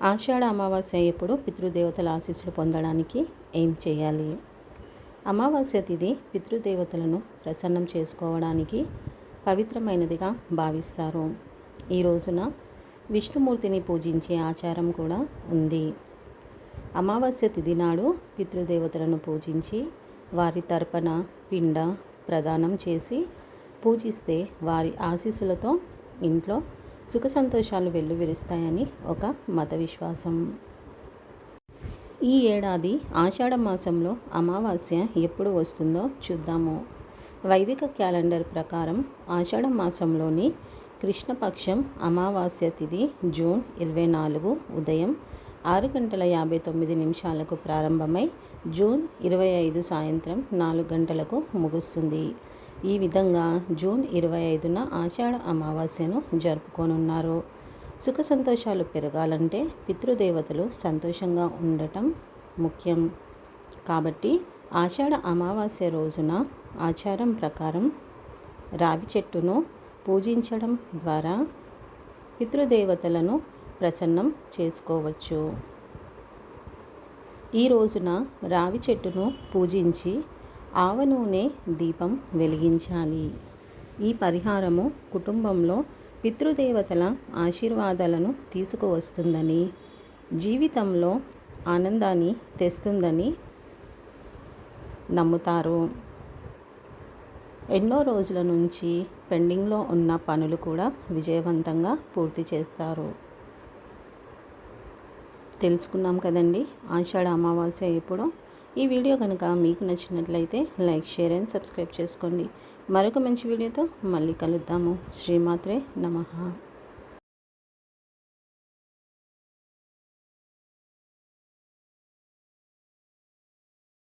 ఆషాఢ అమావాస్య ఎప్పుడు పితృదేవతల ఆశీస్సులు పొందడానికి ఏం చేయాలి? అమావాస్య తిథి పితృదేవతలను ప్రసన్నం చేసుకోవడానికి పవిత్రమైనదిగా భావిస్తారు. ఈ రోజున విష్ణుమూర్తిని పూజించే ఆచారం కూడా ఉంది. అమావాస్య తిథి నాడు పితృదేవతలను పూజించి వారి తర్పణ పిండ ప్రదానం చేసి పూజిస్తే వారి ఆశీస్సులతో ఇంట్లో సుఖ సంతోషాలు వెల్లువిరుస్తాయని ఒక మత విశ్వాసం. ఈ ఏడాది ఆషాఢ మాసంలో అమావాస్య ఎప్పుడు వస్తుందో చూద్దాము. వైదిక క్యాలెండర్ ప్రకారం ఆషాఢ మాసంలోని కృష్ణపక్షం అమావాస్య తిథి జూన్ ఇరవై నాలుగు ఉదయం ఆరు గంటల యాభై తొమ్మిది నిమిషాలకు ప్రారంభమై జూన్ ఇరవై ఐదు సాయంత్రం నాలుగు గంటలకు ముగుస్తుంది. ఈ విధంగా జూన్ ఇరవై ఐదున ఆషాఢ అమావాస్యను జరుపుకోనున్నారు. సుఖ సంతోషాలు పెరగాలంటే పితృదేవతలు సంతోషంగా ఉండటం ముఖ్యం. కాబట్టి ఆషాఢ అమావాస్య రోజున ఆచారం ప్రకారం రావి చెట్టును పూజించడం ద్వారా పితృదేవతలను ప్రసన్నం చేసుకోవచ్చు. ఈ రోజున రావి చెట్టును పూజించి ఆవ నూనె దీపం వెలిగించాలి. ఈ పరిహారము కుటుంబంలో పితృదేవతల ఆశీర్వాదాలను తీసుకువస్తుందని జీవితంలో ఆనందాన్ని తెస్తుందని నమ్ముతారు. ఎన్నో రోజుల నుంచి పెండింగ్లో ఉన్న పనులు కూడా విజయవంతంగా పూర్తి చేస్తారు. తెలుసుకున్నాం కదండి ఆషాఢ అమావాస్య ఎప్పుడో? ఈ వీడియో కనుక మీకు నచ్చినట్లయితే లైక్ షేర్ అండ్ సబ్స్క్రైబ్ చేసుకోండి. మరొక మంచి వీడియోతో మళ్ళీ కలుద్దాము. శ్రీమాత్రే నమ.